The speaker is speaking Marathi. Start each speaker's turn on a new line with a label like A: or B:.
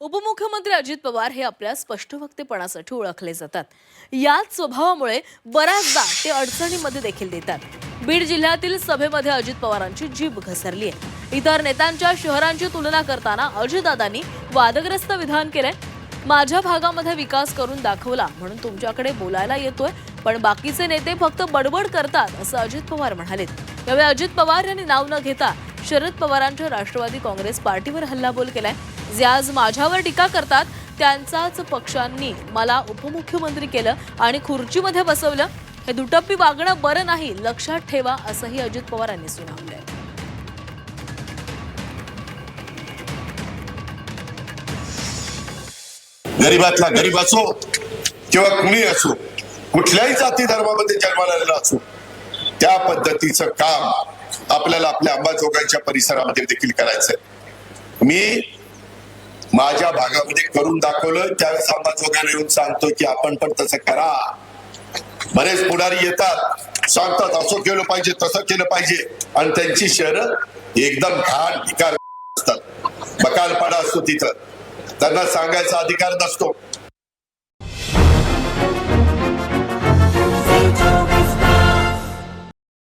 A: उपमुख्यमंत्री अजित पवार हे आपल्या स्पष्टवक्तेपणासाठी ओळखले जातात. याच स्वभावामुळे बऱ्याचदा ते अडचणीमध्ये देखील देतात. बीड जिल्ह्यातील सभेमध्ये अजित पवारांची जीभ घसरली आहे इतर नेत्यांच्या शहरांची तुलना करताना अजितदादांनी वादग्रस्त विधान केलंय. माझ्या भागामध्ये विकास करून दाखवला म्हणून तुमच्याकडे बोलायला येतोय पण बाकीचे नेते फक्त बडबड करतात असं अजित पवार म्हणाले यावेळी अजित पवार यांनी नाव न घेता शरद पवारांच्या राष्ट्रवादी काँग्रेस पार्टीवर हल्लाबोल केलाय. जे आज माझ्यावर टीका करतात त्यांचाच पक्षांनी मला उपमुख्यमंत्री केलं आणि खुर्चीमध्ये बसवलं. हे दुटप्पी वागणं बरं नाही लक्षात ठेवा असंही अजित पवार यांनी सुनावलंय.
B: गरीबातला गरीब असो किंवा कुणी असो कुठल्याही जाती धर्मामध्ये जन्माला आलेला असो त्या पद्धतीचं काम आपल्याला आपल्या अंबाजोगाईच्या परिसरामध्ये देखील करायचंय. मी माझ्या भागामध्ये करून दाखवलं त्यावेळेस वगैरे येऊन सांगतो की आपण पण तसं करा. बरेच पुढारी येतात सांगतात असं केलं पाहिजे तसं केलं पाहिजे. आणि त्यांची शहरं एकदम घाण भिकार असतात. बकालपाडा असतो तिथं. त्यांना सांगायचा अधिकार नसतो.